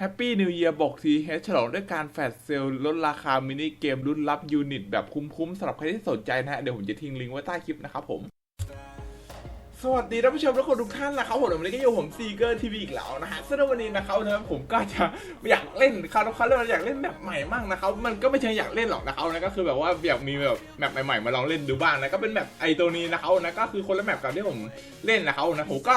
Happy New Year บอกทีเฮฉลองด้วยการแฟลชเซลล์ลดราคามินิเกมรุ่นรับยูนิตแบบคุ้มๆสำหรับใครที่สนใจนะฮะ เดี๋ยวผมจะทิ้งลิงก์ไว้ใต้คลิปนะครับผม สวัสดีท่านผู้ชมทุกคนทุกท่านนะครับผมวันนี้ก็อยู่ผมซีเกอร์ทีวีอีกแล้วนะฮะซึ่งวันนี้นะครับนะผมก็จะอยากเล่นเขาเขาเรียกว่าอยากเล่นแบบใหม่มากนะครับมันก็ไม่ใช่อยากเล่นหรอกนะครับนะก็คือแบบว่าอยากมีแบบแมปใหม่ๆมาลองเล่นดูบ้างนะก็เป็นแบบไอตัวนี้นะครับนะก็คือคนละแมปกับที่ผมเล่นนะครับนะผมก็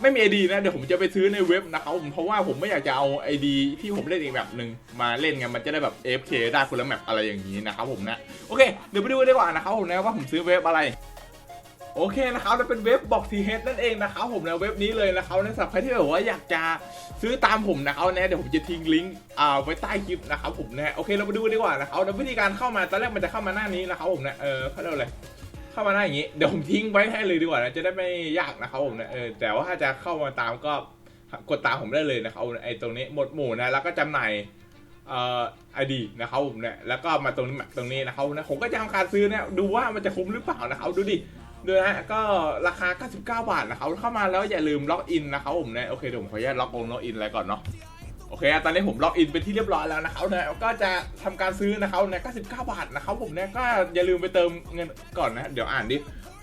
ไม่มีไอดีนะเดี๋ยวผมจะไปซื้อในเว็บนะครับผมเพราะว่าผมไม่อยากจะเอาไอดีที่ผมเล่นอีกแบบหนึ่งมาเล่นไงมันจะได้แบบ AFK ได้คนละแมปอะไรอย่างนี้นะครับผมนะโอเคเดี๋ยวไปดูดีกว่านะครับผมนะว่าผมซื้อเว็บอะไรโอเคนะครับแล้วเป็นเว็บบอกทีเฮดนั่นเองนะครับผมนะเว็บนี้เลยนะครับในสำหรับใครที่แบบว่าอยากจะซื้อตามผมนะครับนะเดี๋ยวผมจะทิ้งลิงก์อ่าไว้ใต้คลิปนะครับผมนะโอเคเราไปดูดีกว่านะครับวิธีการเข้ามาตอนแรกมันจะเข้ามาหน้านี้นะครับผมนะเออเขาเรียกว่าอะไร เข้ามาหน้าอย่างนี้เดี๋ยวผมทิ้งไว้ให้เลยดีกว่านะจะได้ไม่ยากนะครับผมนะเออแต่ว่าถ้าจะเข้ามาตามก็กดตามผมได้เลยนะครับไอ้ตรงนี้หมดหมู่นะแล้วก็จำหน่ายเอ่อไอดีนะครับผมเนี่ยแล้วก็มาตรงนี้ตรงนี้นะครับนะผมก็จะทำการซื้อเนี่ยดูว่ามันจะคุ้มหรือเปล่านะครับดูดิดูนะฮะก็ราคา 99 บาทนะครับเข้ามาแล้วอย่าลืมล็อกอินนะครับผมเนี่ยโอเคเดี๋ยวผมขออนุญาตล็อกลงล็อกอินอะไรก่อนเนาะ อเคตอนนี้ผมล็อกอินเป็นที่เรียบร้อยแล้วนะครับเนี่ยก็จะทำการซื้อนะครับนี่ย99บาทนะครับผมเนี่ยก็อย่าลืมไปเติมเงินก่อนนะ เดี๋ยวอ่านดิ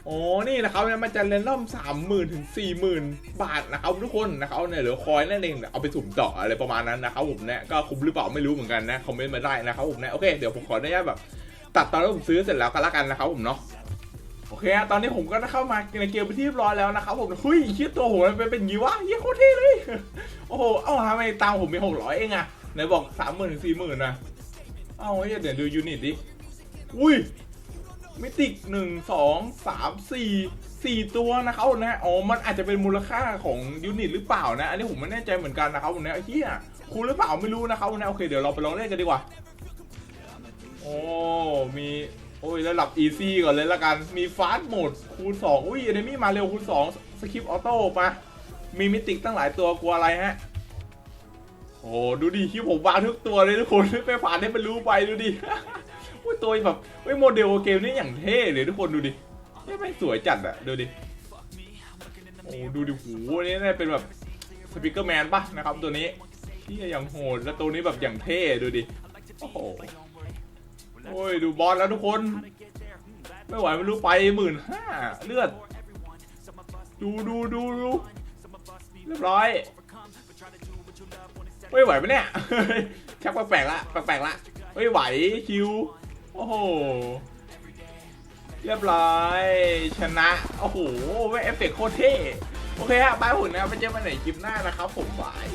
โอ้นี่นะครับเนี่ยมันจะเรนดอมสามหมื่นถึงสี่หมื่นบาทนะครับทุกคนนะครับเนี่ยเหลือคอยนั่นเองเอาไปสุ่มต่ออะไรประมาณนั้นนะครับผมเนี่ยก็คุ้มหรือเปล่าไม่รู้เหมือนกันนะคอมเมนต์มาได้นะครับผมเนี่ยโอเคเดี๋ยวผมขออนุญาตแบบตัดตอนที่ผมซื้อเสร็จแล้วกันละกันนะครับผมเนาะ โอเคตอนนี้ผมก็ได้เข้ามาในเกมไปนที่เรียบร้อยแล้วนะครับผมเฮ้ยคิดตัวผมมันเป็นเป็นอย่างงี้วะเยี่โคตรเท่เลย โอ้โห เอ้าทำไมตังผมมีหกร้อยเองอะไหนบอกสามหมื่นถึงสี่หมื่นนะเอ้าเฮ้ยเดี๋ยวดูยูนิตดิ อุ้ยมิติกหนึ่งสองสามสี่สี่ตัวนะครับนะอ๋อมันอาจจะเป็นมูลค่าของยูนิตหรือเปล่านะ อันนี้ผมไม่แน่ใจเหมือนกันนะครับผมเนี่ยไอ้เหี้ยคูณหรือเปล่าไม่รู้นะครับนะโอเคเดี๋ยวเราไปลองเล่นกันดีกว่า โอ้มี โอ้ยระดับอีซี่ก่อนเลยละกัน มีฟาสต์โหมดคูณ 2 อุ้ยเอเนมี่มาเร็วคูณ 2 สคริปออโต้ปะมีมิติกตั้งหลายตัวกลัวอะไรฮะ โอ้ดูดิคิวผมวางทุกตัวเลยทุกคนไม่ผ่านให้มันรู้ไปดูดิอุ้ยตัวแบบเฮ้ยโมเดลเกมนี้อย่างเท่เลยทุกคนดูดิไม่สวยจัดอะดูดิ โอ้ดูดิหูอันนี้น่าเป็นแบบสปิเกอร์แมนปะนะครับตัวนี้ที่อย่างโหดแล้วตัวนี้แบบอย่างเท่ดูดิ โอ้โห โอ้ยดูบอลแล้วทุกคน ไม่ไหวไม่รู้ไปหมื่นห้าเลือด ดูดูดูดูเรียบร้อยไม่ไหวปะเนี่ยชักแปลกๆละแปลกๆละไม่ไหวคิว โอ้โห เรียบร้อย ชนะ โอ้โหเอฟเฟกต์โคตรเท่ โอเคฮะบายหุ่นนะไปเจอกันใหม่คลิปหน้านะครับผมบาย